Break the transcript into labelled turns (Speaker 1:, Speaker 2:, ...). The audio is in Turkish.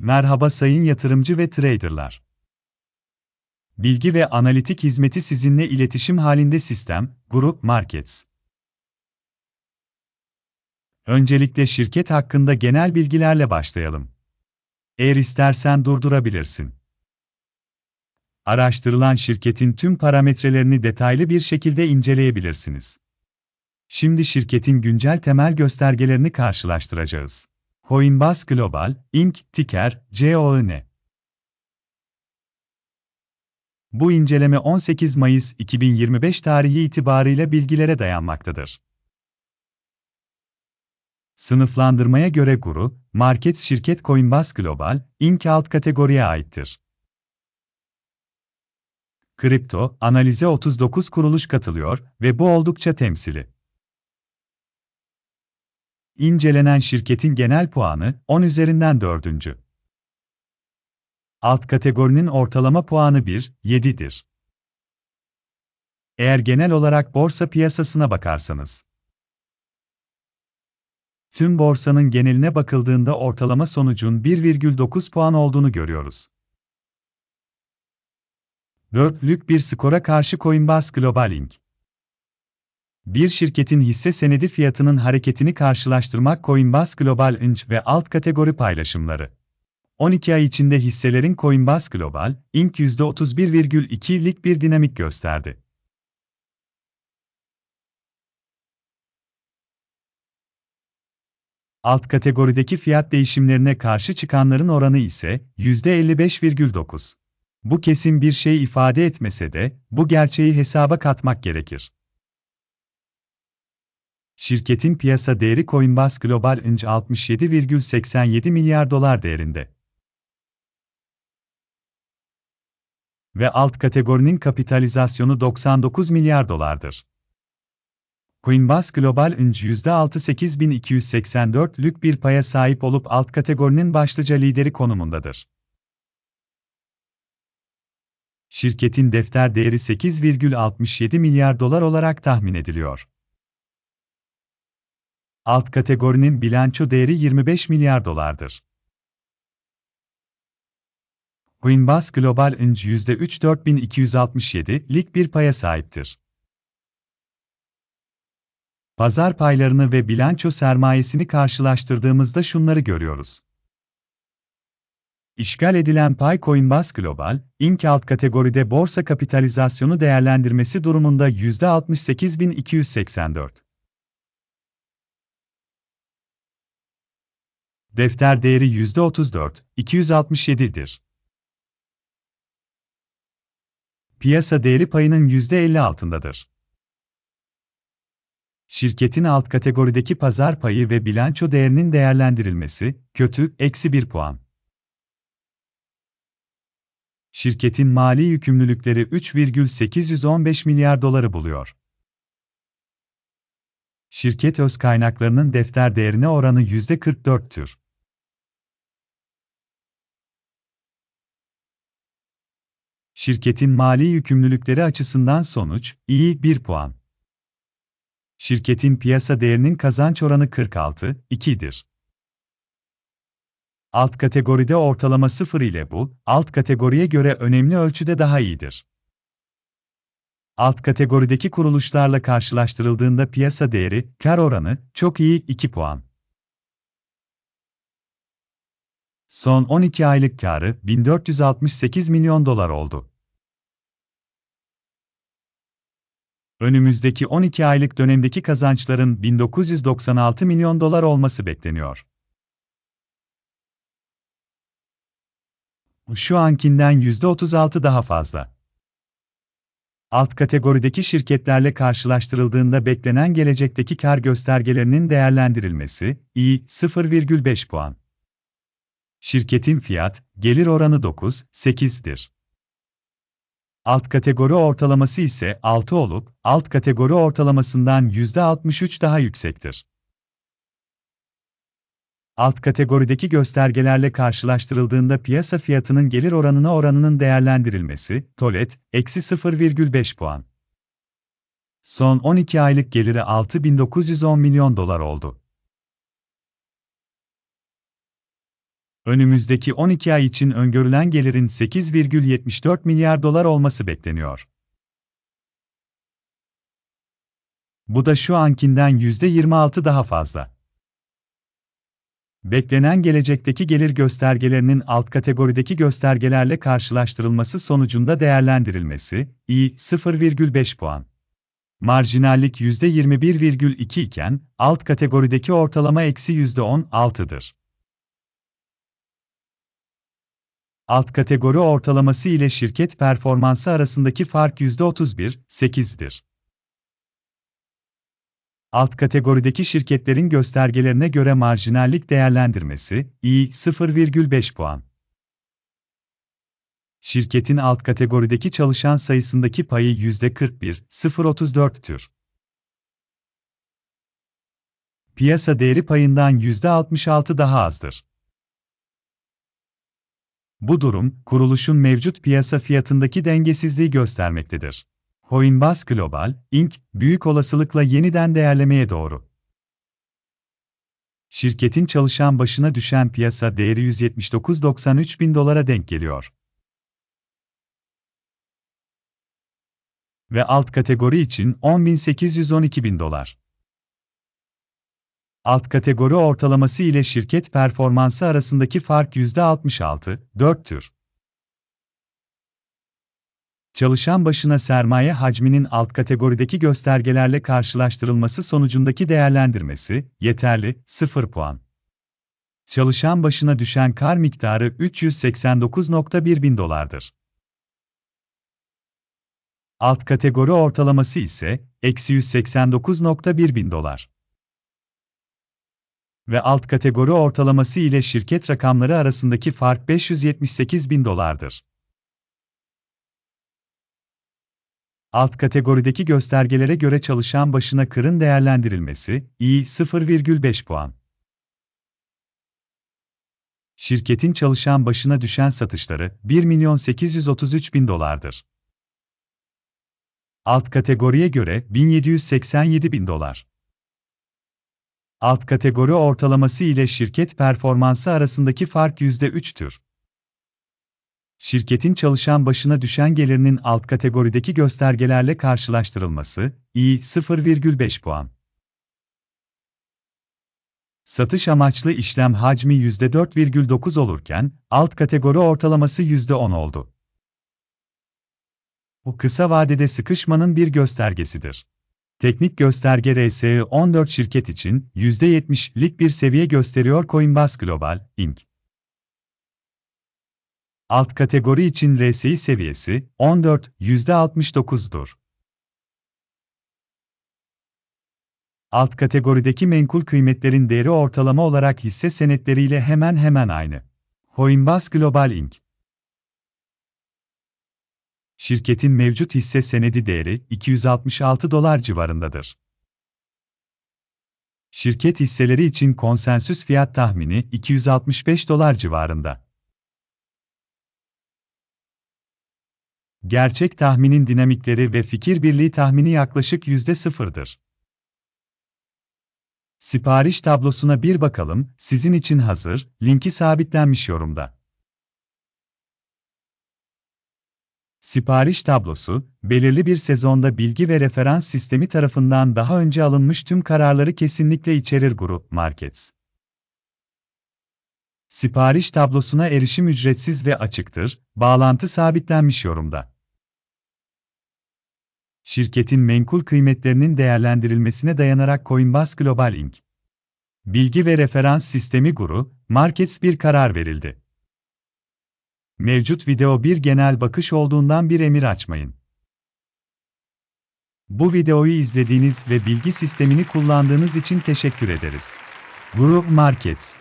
Speaker 1: Merhaba sayın yatırımcı ve traderlar. Bilgi ve analitik hizmeti sizinle iletişim halinde sistem, Grup Markets. Öncelikle şirket hakkında genel bilgilerle başlayalım. Eğer istersen durdurabilirsin. Araştırılan şirketin tüm parametrelerini detaylı bir şekilde inceleyebilirsiniz. Şimdi şirketin güncel temel göstergelerini karşılaştıracağız. Coinbase Global, Inc., ticker, COIN. Bu inceleme 18 Mayıs 2025 tarihi itibarıyla bilgilere dayanmaktadır. Sınıflandırmaya göre Guru, Markets şirket Coinbase Global, Inc. alt kategoriye aittir. Kripto, analize 39 kuruluş katılıyor ve bu oldukça temsili. İncelenen şirketin genel puanı 10 üzerinden 4. Alt kategorinin ortalama puanı 1, 7'dir. Eğer genel olarak borsa piyasasına bakarsanız, tüm borsanın geneline bakıldığında ortalama sonucun 1,9 puan olduğunu görüyoruz. 4'lük bir skora karşı Coinbase Global Inc. Bir şirketin hisse senedi fiyatının hareketini karşılaştırmak Coinbase Global Inc. ve alt kategori paylaşımları. 12 ay içinde hisselerin Coinbase Global, Inc. %31,2'lik bir dinamik gösterdi. Alt kategorideki fiyat değişimlerine karşı çıkanların oranı ise %55,9. Bu kesin bir şey ifade etmese de, bu gerçeği hesaba katmak gerekir. Şirketin piyasa değeri Coinbase Global Inc. 67,87 milyar dolar değerinde. Ve alt kategorinin kapitalizasyonu 99 milyar dolardır. Coinbase Global Inc. %68.284'lük bir paya sahip olup alt kategorinin başlıca lideri konumundadır. Şirketin defter değeri 8,67 milyar dolar olarak tahmin ediliyor. Alt kategorinin bilanço değeri 25 milyar dolardır. Coinbase Global Inc. %34267'lik bir paya sahiptir. Pazar paylarını ve bilanço sermayesini karşılaştırdığımızda şunları görüyoruz. İşgal edilen pay Coinbase Global, Inc. alt kategoride borsa kapitalizasyonu değerlendirmesi durumunda %68.284. Defter değeri %34, 267'dir. Piyasa değeri payının %50 altındadır. Şirketin alt kategorideki pazar payı ve bilanço değerinin değerlendirilmesi, kötü, eksi 1 puan. Şirketin mali yükümlülükleri 3,815 milyar doları buluyor. Şirket öz kaynaklarının defter değerine oranı %44'tür. Şirketin mali yükümlülükleri açısından sonuç, iyi 1 puan. Şirketin piyasa değerinin kazanç oranı 46, 2'dir. Alt kategoride ortalama 0 ile bu, alt kategoriye göre önemli ölçüde daha iyidir. Alt kategorideki kuruluşlarla karşılaştırıldığında piyasa değeri, kar oranı, çok iyi 2 puan. Son 12 aylık karı 1468 milyon dolar oldu. Önümüzdeki 12 aylık dönemdeki kazançların 1996 milyon dolar olması bekleniyor. Şu ankinden %36 daha fazla. Alt kategorideki şirketlerle karşılaştırıldığında beklenen gelecekteki kar göstergelerinin değerlendirilmesi, iyi, 0,5 puan. Şirketin fiyat, gelir oranı 9, 8'dir. Alt kategori ortalaması ise 6 olup, alt kategori ortalamasından %63 daha yüksektir. Alt kategorideki göstergelerle karşılaştırıldığında piyasa fiyatının gelir oranına oranının değerlendirilmesi, TOLET, eksi 0,5 puan. Son 12 aylık geliri 6.910 milyon dolar oldu. Önümüzdeki 12 ay için öngörülen gelirin 8,74 milyar dolar olması bekleniyor. Bu da şu ankinden %26 daha fazla. Beklenen gelecekteki gelir göstergelerinin alt kategorideki göstergelerle karşılaştırılması sonucunda değerlendirilmesi, i 0,5 puan. Marjinallik %21,2 iken, alt kategorideki ortalama eksi %16'dır. Alt kategori ortalaması ile şirket performansı arasındaki fark %31,8'dir. Alt kategorideki şirketlerin göstergelerine göre marjinallik değerlendirmesi, i 0,5 puan. Şirketin alt kategorideki çalışan sayısındaki payı %41,034'tür. Piyasa değeri payından %66 daha azdır. Bu durum, kuruluşun mevcut piyasa fiyatındaki dengesizliği göstermektedir. Coinbase Global, Inc., büyük olasılıkla yeniden değerlemeye doğru. Şirketin çalışan başına düşen piyasa değeri 179.93 bin dolara denk geliyor. Ve alt kategori için 10.812 bin dolar. Alt kategori ortalaması ile şirket performansı arasındaki fark %66,4'tür. Çalışan başına sermaye hacminin alt kategorideki göstergelerle karşılaştırılması sonucundaki değerlendirmesi, yeterli, 0 puan. Çalışan başına düşen kar miktarı 389.1 bin dolardır. Alt kategori ortalaması ise, eksi 189.1 bin dolar. Ve alt kategori ortalaması ile şirket rakamları arasındaki fark 578 bin dolardır. Alt kategorideki göstergelere göre çalışan başına kırın değerlendirilmesi, i 0,5 puan. Şirketin çalışan başına düşen satışları 1 milyon 833 bin dolardır. Alt kategoriye göre 1787 bin dolar. Alt kategori ortalaması ile şirket performansı arasındaki fark %3'tür. Şirketin çalışan başına düşen gelirinin alt kategorideki göstergelerle karşılaştırılması, i 0,5 puan. Satış amaçlı işlem hacmi %4,9 olurken, alt kategori ortalaması %10 oldu. Bu kısa vadede sıkışmanın bir göstergesidir. Teknik gösterge RSI 14 şirket için %70'lik bir seviye gösteriyor Coinbase Global, Inc. Alt kategori için RSI seviyesi 14, %69'dur. Alt kategorideki menkul kıymetlerin değeri ortalama olarak hisse senetleriyle hemen hemen aynı. Coinbase Global Inc. Şirketin mevcut hisse senedi değeri 266 dolar civarındadır. Şirket hisseleri için konsensüs fiyat tahmini 265 dolar civarında. Gerçek tahminin dinamikleri ve fikir birliği tahmini yaklaşık %0'dır. Sipariş tablosuna bir bakalım, sizin için hazır, linki sabitlenmiş yorumda. Sipariş tablosu, belirli bir sezonda bilgi ve referans sistemi tarafından daha önce alınmış tüm kararları kesinlikle içerir Grup Markets. Sipariş tablosuna erişim ücretsiz ve açıktır, bağlantı sabitlenmiş yorumda. Şirketin menkul kıymetlerinin değerlendirilmesine dayanarak Coinbase Global Inc. Bilgi ve referans sistemi Guru, Markets bir karar verildi. Mevcut video bir genel bakış olduğundan bir emir açmayın. Bu videoyu izlediğiniz ve bilgi sistemini kullandığınız için teşekkür ederiz. Guru Markets